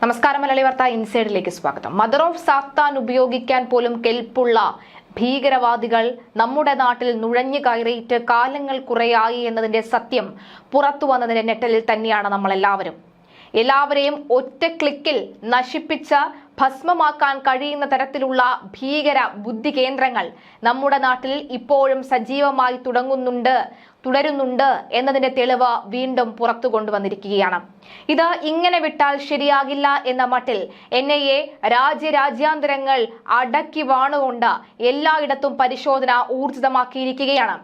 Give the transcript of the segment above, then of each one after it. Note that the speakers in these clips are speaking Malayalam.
നമസ്കാരം മലയാളി വാർത്ത ഇൻസൈഡിലേക്ക് സ്വാഗതം. മദർ ഓഫ് സാത്താൻ ഉപയോഗിക്കാൻ പോലും കെൽപ്പുള്ള ഭീകരവാദികൾ നമ്മുടെ നാട്ടിൽ നുഴഞ്ഞു കയറിയിട്ട് കാലങ്ങൾ കുറയായി എന്നതിന്റെ സത്യം പുറത്തു വന്നതിന്റെ ഞെട്ടലിൽ തന്നെയാണ് നമ്മളെല്ലാവരും. എല്ലാവരെയും ഒറ്റ ക്ലിക്കിൽ നശിപ്പിച്ച ഭസ്മമാക്കാൻ കഴിയുന്ന തരത്തിലുള്ള ഭീകര ബുദ്ധി കേന്ദ്രങ്ങൾ നമ്മുടെ നാട്ടിൽ ഇപ്പോഴും സജീവമായി തുടങ്ങുന്നുണ്ട് തുടരുന്നുണ്ട് എന്നതിന്റെ തെളിവ് വീണ്ടും പുറത്തു കൊണ്ടുവന്നിരിക്കുകയാണ്. ഇത് ഇങ്ങനെ വിട്ടാൽ ശരിയാകില്ല എന്ന മട്ടിൽ എൻ ഐ എ രാജ്യരാജ്യാന്തരങ്ങൾ അടക്കി വാണുകൊണ്ട് എല്ലായിടത്തും പരിശോധന ഊർജിതമാക്കിയിരിക്കുകയാണ്.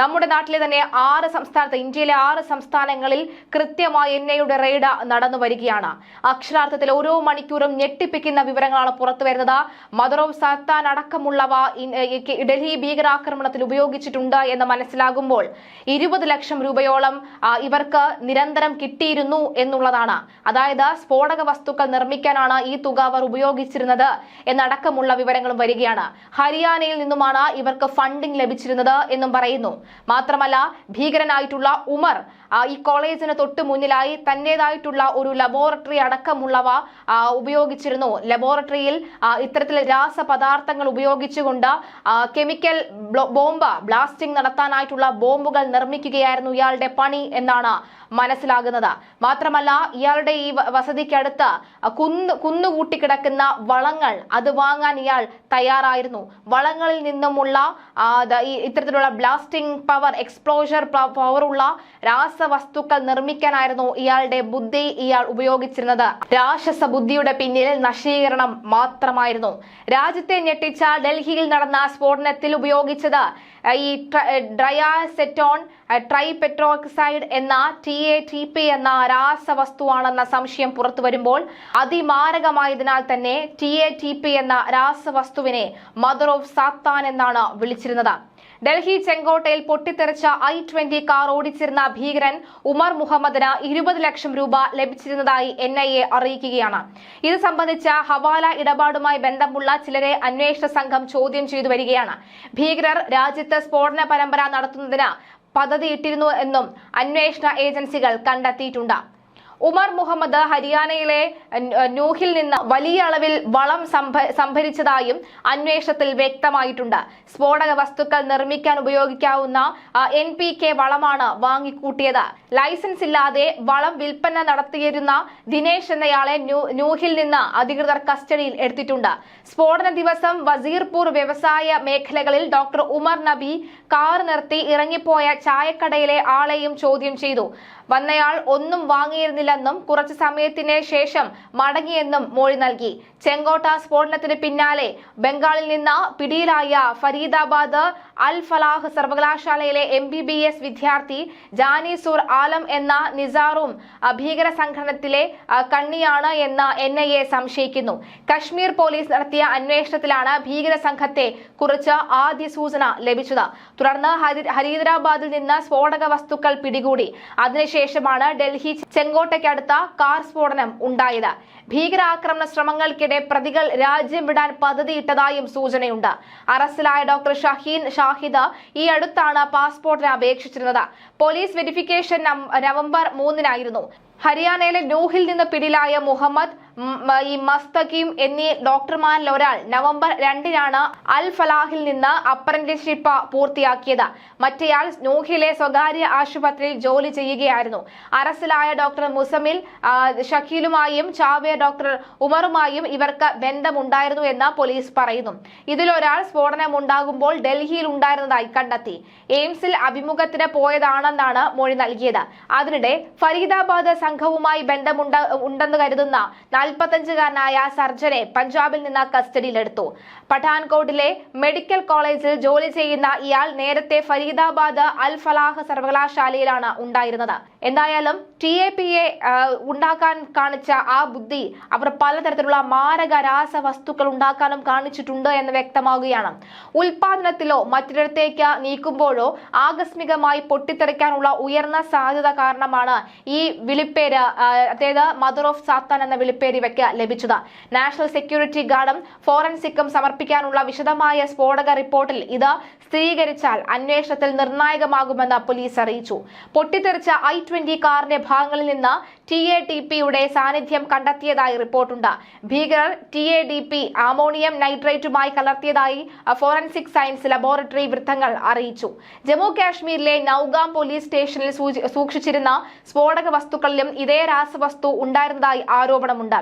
നമ്മുടെ നാട്ടിലെ തന്നെ ആറ് സംസ്ഥാനത്ത് ഇന്ത്യയിലെ ആറ് സംസ്ഥാനങ്ങളിൽ കൃത്യമായി എൻ ഐയുടെ റെയ്ഡ് നടന്നു വരികയാണ്. അക്ഷരാർത്ഥത്തിൽ ഓരോ മണിക്കൂറും ഞെട്ടിപ്പിക്കുന്ന വിവരങ്ങളാണ് പുറത്തു വരുന്നത്. മദർ സത്താൻ അടക്കമുള്ളവ ഡൽഹി ഭീകരാക്രമണത്തിൽ ഉപയോഗിച്ചിട്ടുണ്ട് എന്ന് മനസ്സിലാകുമ്പോൾ ഇരുപത് ലക്ഷം രൂപയോളം ഇവർക്ക് നിരന്തരം കിട്ടിയിരുന്നു എന്നുള്ളതാണ്. അതായത് സ്ഫോടക വസ്തുക്കൾ നിർമ്മിക്കാനാണ് ഈ തുക അവർ ഉപയോഗിച്ചിരുന്നത് എന്നടക്കമുള്ള വിവരങ്ങളും വരികയാണ്. ഹരിയാനയിൽ നിന്നുമാണ് ഇവർക്ക് ഫണ്ടിംഗ് ലഭിച്ചിരുന്നത് എന്നും പറയുന്നു. മാത്രമല്ല ഭീകരനായിട്ടുള്ള ഉമർ ഈ കോളേജിന് തൊട്ട് മുന്നിലായി തന്റേതായിട്ടുള്ള ഒരു ലബോറട്ടറി അടക്കമുള്ളവ ഉപയോഗിച്ചിരുന്നു. ലബോറട്ടറിയിൽ ഇത്തരത്തിലെ രാസപദാർത്ഥങ്ങൾ ഉപയോഗിച്ചുകൊണ്ട് കെമിക്കൽ ബോംബ് ബ്ലാസ്റ്റിംഗ് നടത്താനായിട്ടുള്ള ബോംബുകൾ നിർമ്മിക്കുകയായിരുന്നു ഇയാളുടെ പണി എന്നാണ് മനസ്സിലാകുന്നത്. മാത്രമല്ല ഇയാളുടെ ഈ വസതിക്കടുത്ത് കുന്ന് കുന്നുകൂട്ടി കിടക്കുന്ന വളങ്ങൾ അത് വാങ്ങാൻ ഇയാൾ തയ്യാറായിരുന്നു. വളങ്ങളിൽ നിന്നുമുള്ള ഇത്തരത്തിലുള്ള ബ്ലാസ്റ്റിംഗ് പവർ എക്സ്പ്ലോഷർ പവറുള്ള രാസവസ്തുക്കൾ നിർമ്മിക്കാനായിരുന്നു ഇയാളുടെ ബുദ്ധി ഇയാൾ ഉപയോഗിച്ചിരുന്നത്. രാക്ഷസ ബുദ്ധിയുടെ പിന്നിൽ നശീകരണം മാത്രമായിരുന്നു. രാജ്യത്തെ ഞെട്ടിച്ച ഡൽഹിയിൽ നടന്ന സ്ഫോടനത്തിൽ ഉപയോഗിച്ചത് ഈ ഡ്രയാസെറ്റോൺ ട്രൈപെട്രോക്സൈഡ് എന്ന ടി എ ടി പി എന്ന രാസവസ്തുവാണെന്ന സംശയം പുറത്തു വരുമ്പോൾ അതിമാരകമായതിനാൽ തന്നെ ടി എ ടി പി എന്ന രാസവസ്തുവിനെ മദർ ഓഫ് സാത്താൻ എന്നാണ് വിളിച്ചിരുന്നത്. ഡൽഹി ചെങ്കോട്ടയിൽ പൊട്ടിത്തെറിച്ച ഐ ട്വന്റി കാർ ഓടിച്ചിരുന്ന ഭീകരൻ ഉമർ മുഹമ്മദിന് ഇരുപത് ലക്ഷം രൂപ ലഭിച്ചിരുന്നതായി എൻ ഐ എ അറിയിക്കുകയാണ്. ഇത് സംബന്ധിച്ച ഹവാല ഇടപാടുമായി ബന്ധമുള്ള ചിലരെ അന്വേഷണ സംഘം ചോദ്യം ചെയ്തു വരികയാണ്. ഭീകരർ രാജ്യത്ത് സ്ഫോടന പരമ്പര നടത്തുന്നതിന് പദ്ധതിയിട്ടിരുന്നു എന്നും അന്വേഷണ ഏജൻസികൾ കണ്ടെത്തിയിട്ടുണ്ട്. ഉമർ മുഹമ്മദ് ഹരിയാനയിലെ ന്യൂഹിൽ നിന്ന് വലിയ അളവിൽ വളം സംഭ- സംഭരിച്ചതായും അന്വേഷണത്തിൽ വ്യക്തമായിട്ടുണ്ട്. സ്ഫോടക വസ്തുക്കൾ നിർമ്മിക്കാൻ ഉപയോഗിക്കാവുന്ന എൻ പി കെ വളമാണ് വാങ്ങിക്കൂട്ടിയത്. ലൈസൻസ് ഇല്ലാതെ വളം വിൽപ്പന നടത്തിയിരുന്ന ദിനേശ് എന്നയാളെ ന്യൂഹിൽ നിന്ന് അധികൃതർ കസ്റ്റഡിയിൽ എടുത്തിട്ടുണ്ട്. സ്ഫോടന ദിവസം വസീർപൂർ വ്യവസായ മേഖലകളിൽ ഡോക്ടർ ഉമർ നബി കാർ നിർത്തി ഇറങ്ങിപ്പോയ ചായക്കടയിലെ ആളെയും ചോദ്യം ചെയ്തു. വന്നയാൾ ഒന്നും വാങ്ങിയിരുന്നില്ലെന്നും കുറച്ചു സമയത്തിന് ശേഷം മടങ്ങിയെന്നും മൊഴി നൽകി. ചെങ്കോട്ട സ്ഫോടനത്തിന് പിന്നാലെ ബംഗാളിൽ നിന്ന് പിടിയിലായ ഫരീദാബാദ് അൽ ഫലാഹ് സർവകലാശാലയിലെ എം ബി ബി എസ് വിദ്യാർത്ഥി ജാനിസൂർ ആലം എന്ന നിസാറും ഭീകര സംഘടനത്തിലെ കണ്ണിയാണ് എന്ന് എൻ ഐ എ സംശയിക്കുന്നു. കശ്മീർ പോലീസ് നടത്തിയ അന്വേഷണത്തിലാണ് ഭീകര സംഘത്തെ കുറിച്ച് ആദ്യ സൂചന ലഭിച്ചത്. തുടർന്ന് ഹരീദരാബാദിൽ നിന്ന് സ്ഫോടക വസ്തുക്കൾ പിടികൂടി. അതിനുശേഷമാണ് ഡൽഹി ചെങ്കോട്ടയ്ക്കടുത്ത കാർ സ്ഫോടനം ഉണ്ടായത്. ഭീകരാക്രമണ ശ്രമങ്ങൾക്കിടെ പ്രതികൾ രാജ്യം വിടാൻ പദ്ധതിയിട്ടതായും സൂചനയുണ്ട്. അറസ്റ്റിലായ ഡോക്ടർ ഷഹീൻ ഷാഹിദ് ഈ അടുത്താണ് പാസ്പോർട്ടിന് അപേക്ഷിച്ചിരുന്നത്. പോലീസ് വെരിഫിക്കേഷൻ നവംബർ മൂന്നിനായിരുന്നു. ഹരിയാനയിലെ നൂഹിൽ നിന്ന് പിടിയിലായ മുഹമ്മദ് ഈ മസ്തഖീം എന്നീ ഡോക്ടർമാരിൽ ഒരാൾ നവംബർ രണ്ടിനാണ് അൽ ഫലാഹിൽ നിന്ന് അപ്രന്റീസ്ഷിപ്പ് പൂർത്തിയാക്കിയത്. മറ്റേയാൾ നൂഹിലെ സ്വകാര്യ ആശുപത്രിയിൽ ജോലി ചെയ്യുകയായിരുന്നു. അറസ്റ്റിലായ ഡോക്ടർ മുസമിൽ ഷക്കീലുമായും ചാവിയ ഡോക്ടർ ഉമറുമായും ഇവർക്ക് ബന്ധമുണ്ടായിരുന്നു എന്ന് പോലീസ് പറയുന്നു. ഇതിലൊരാൾ സ്ഫോടനം ഉണ്ടാകുമ്പോൾ ഡൽഹിയിൽ ഉണ്ടായിരുന്നതായി കണ്ടെത്തി. എയിംസിൽ അഭിമുഖത്തിന് പോയതാണെന്നാണ് മൊഴി നൽകിയത്. അതിനിടെ ഫരീദാബാദ് സംഘവുമായി ബന്ധമുണ്ട് ഉണ്ടെന്ന് കരുതുന്ന നാൽപ്പത്തഞ്ചുകാരനായ സർജനെ പഞ്ചാബിൽ നിന്ന് കസ്റ്റഡിയിലെടുത്തു. പഠാൻകോട്ടിലെ മെഡിക്കൽ കോളേജിൽ ജോലി ചെയ്യുന്ന ഇയാൾ നേരത്തെ ഫരീദാബാദ് അൽ ഫലാഹ് സർവകലാശാലയിലാണ് ഉണ്ടായിരുന്നത്. എന്തായാലും ടി എ പി എ ഉണ്ടാക്കാൻ കാണിച്ച ആ ബുദ്ധി അവർ പലതരത്തിലുള്ള മാരക രാസവസ്തുക്കൾ ഉണ്ടാക്കാനും കാണിച്ചിട്ടുണ്ട് എന്ന് വ്യക്തമാവുകയാണ്. ഉൽപാദനത്തിലോ മറ്റൊരിടത്തേക്ക് നീക്കുമ്പോഴോ ആകസ്മികമായി പൊട്ടിത്തെറിക്കാനുള്ള ഉയർന്ന സാധ്യത കാരണമാണ് ഈ വിളിപ്പേര് അതായത് മദർ ഓഫ് സാത്താൻ എന്ന വിളിപ്പേര് എന്നിവയ്ക്ക് ലഭിച്ചത്. നാഷണൽ സെക്യൂരിറ്റി ഗാർഡും ഫോറൻസിക്കും സമർപ്പിക്കാനുള്ള വിശദമായ സ്ഫോടക റിപ്പോർട്ടിൽ ഇത് സ്ഥിരീകരിച്ചാൽ അന്വേഷണത്തിൽ നിർണായകമാകുമെന്ന് പോലീസ് അറിയിച്ചു. പൊട്ടിത്തെറിച്ച ഐ ട്വന്റി കാറിന്റെ ഭാഗങ്ങളിൽ നിന്ന് ടി എ ടി പിയുടെ സാന്നിധ്യം കണ്ടെത്തിയതായി റിപ്പോർട്ടുണ്ട്. ഭീകരർ T A T P ammonium നൈട്രേറ്റുമായി കലർത്തിയതായി ഫോറൻസിക് സയൻസ് ലബോറട്ടറി വൃത്തങ്ങൾ അറിയിച്ചു. ജമ്മു കാശ്മീരിലെ നൌഗാം പോലീസ് സ്റ്റേഷനിൽ സൂക്ഷിച്ചിരുന്ന സ്ഫോടക വസ്തുക്കളിലും ഇതേ രാസവസ്തു ഉണ്ടായിരുന്നതായി ആരോപണമുണ്ട്.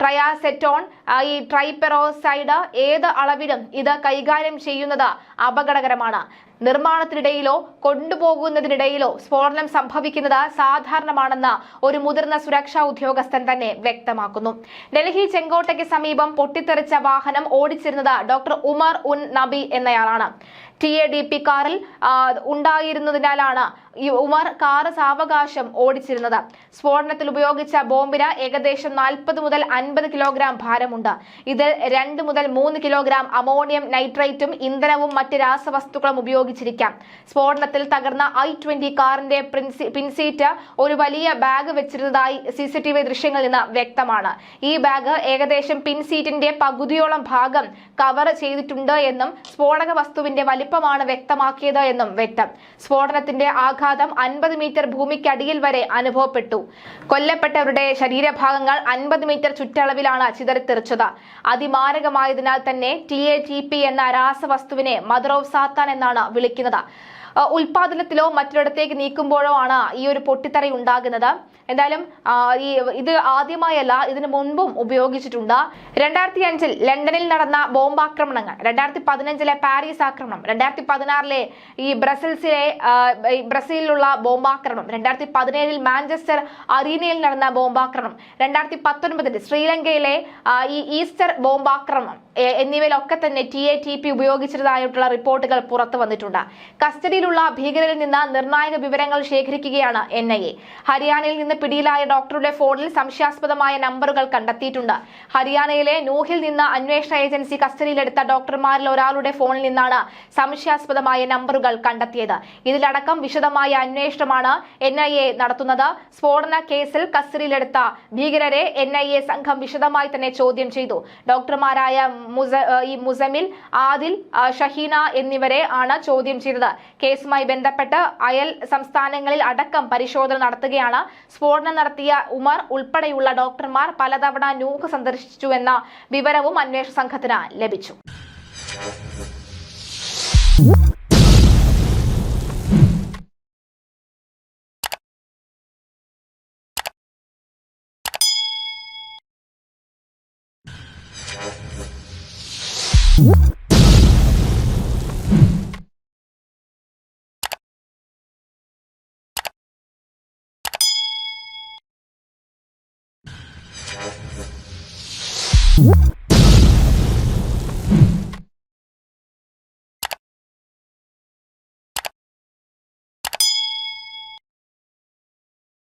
ട്രയാസെറ്റോൺ ഈ ട്രൈപെറോസൈഡ് ഏത് അളവിലും ഇത് കൈകാര്യം ചെയ്യുന്നത് അപകടകരമാണ്. നിർമ്മാണത്തിനിടയിലോ കൊണ്ടുപോകുന്നതിനിടയിലോ സ്ഫോടനം സംഭവിക്കുന്നത് സാധാരണമാണെന്ന് ഒരു മുതിർന്ന സുരക്ഷാ ഉദ്യോഗസ്ഥൻ തന്നെ വ്യക്തമാക്കുന്നു. ഡൽഹി ചെങ്കോട്ടയ്ക്ക് സമീപം പൊട്ടിത്തെറിച്ച വാഹനം ഓടിച്ചിരുന്നത് ഡോക്ടർ ഉമർ ഉൻ നബി എന്നയാളാണ്. ടി എ ഡി പി കാറിൽ ഉണ്ടായിരുന്നതിനാലാണ് ഉമർ കാറ് സാവകാശം ഓടിച്ചിരുന്നത്. സ്ഫോടനത്തിൽ ഉപയോഗിച്ച ബോംബിന് ഏകദേശം നാൽപ്പത് മുതൽ അൻപത് കിലോഗ്രാം ഭാരമുണ്ട്. ഇതിൽ രണ്ട് മുതൽ മൂന്ന് കിലോഗ്രാം അമോണിയം നൈട്രേറ്റും ഇന്ധനവും മറ്റ് രാസവസ്തുക്കളും ഉപയോഗിച്ചിരിക്കാം. സ്ഫോടനത്തിൽ തകർന്ന ഐ ട്വന്റി കാറിന്റെ പിൻസീറ്റ് ഒരു വലിയ ബാഗ് വെച്ചിരുന്നതായി സി സി ടി വി ദൃശ്യങ്ങളിൽ നിന്ന് വ്യക്തമാണ്. ഈ ബാഗ് ഏകദേശം പിൻസീറ്റിന്റെ പകുതിയോളം ഭാഗം കവർ ചെയ്തിട്ടുണ്ട് എന്നും സ്ഫോടക വസ്തുവിന്റെ വലിപ്പമാണ് വ്യക്തമാക്കിയത് എന്നും വ്യക്തം. സ്ഫോടനത്തിന്റെ ആഘാതം അൻപത് മീറ്റർ ഭൂമിക്കടിയിൽ വരെ അനുഭവപ്പെട്ടു. കൊല്ലപ്പെട്ടവരുടെ ശരീരഭാഗങ്ങൾ അൻപത് മീറ്റർ ചുറ്റളവിലാണ് ചിതറിത്തെറിച്ചത്. അതിമാരകമായതിനാൽ തന്നെ ടി എ ടി പി എന്ന രാസവസ്തുവിനെ മദർ ഓഫ് സാത്താൻ എന്നാണ് വിളിക്കുന്നത്. ഉൽപാദനത്തിലോ മറ്റൊരിടത്തേക്ക് നീക്കുമ്പോഴോ ആണ് ഈ ഒരു പൊട്ടിത്തെറി ഉണ്ടാകുന്നത്. എന്തായാലും ഈ ഇത് ആദ്യമായല്ല ഇതിനു മുൻപും ഉപയോഗിച്ചിട്ടുണ്ട്. രണ്ടായിരത്തി അഞ്ചിൽ ലണ്ടനിൽ നടന്ന ബോംബാക്രമണങ്ങൾ രണ്ടായിരത്തി പതിനഞ്ചിലെ പാരീസ് ആക്രമണം രണ്ടായിരത്തി പതിനാറിലെ ഈ ബ്രസൽസിലെ ബ്രസീലിലുള്ള ബോംബാക്രമണം രണ്ടായിരത്തി പതിനേഴിൽ മാഞ്ചസ്റ്റർ അറീനയിൽ നടന്ന ബോംബാക്രമണം രണ്ടായിരത്തി പത്തൊൻപതിൽ ശ്രീലങ്കയിലെ ഈ ഈസ്റ്റർ ബോംബാക്രമണം എന്നിവയിലൊക്കെ തന്നെ ടി എ ടി പി ഉപയോഗിച്ചതായിട്ടുള്ള റിപ്പോർട്ടുകൾ പുറത്തു വന്നിട്ടുണ്ട്. കസ്റ്റഡിയിലുള്ള ഭീകരരിൽ നിന്ന് നിർണായക വിവരങ്ങൾ ശേഖരിക്കുകയാണ് എൻ ഐ എ. ഹരിയാനയിൽ നിന്ന് പിടിയിലായ ഡോക്ടറുടെ ഫോണിൽ സംശയാസ്പദമായ നമ്പറുകൾ കണ്ടെത്തിയിട്ടുണ്ട്. ഹരിയാനയിലെ നൂഹിൽ നിന്ന് അന്വേഷണ ഏജൻസി കസ്റ്റഡിയിലെടുത്ത ഡോക്ടർമാരിൽ ഒരാളുടെ ഫോണിൽ നിന്നാണ് സംശയാസ്പദമായ നമ്പറുകൾ കണ്ടെത്തിയത്. ഇതിലടക്കം വിശദമായ അന്വേഷണമാണ് എൻ ഐ എ നടത്തുന്നത്. സ്ഫോടന കേസിൽ കസ്റ്റഡിയിലെടുത്ത ഭീകരരെ എൻ ഐ എ സംഘം വിശദമായി തന്നെ ചോദ്യം ചെയ്തു. ഡോക്ടർമാരായ മുസമിൽ ആദിൽ ഷഹീന എന്നിവരെ ആണ് ചോദ്യം ചെയ്തത്. കേസുമായി ബന്ധപ്പെട്ട് അയൽ സംസ്ഥാനങ്ങളിൽ അടക്കം പരിശോധന നടത്തുകയാണ്. സ്ഫോടനം നടത്തിയ ഉമർ ഉൾപ്പെടെയുള്ള ഡോക്ടർമാർ പലതവണ നൂഹ് സന്ദർശിച്ചുവെന്ന വിവരവും അന്വേഷണ സംഘത്തിന് ലഭിച്ചു. Whoop.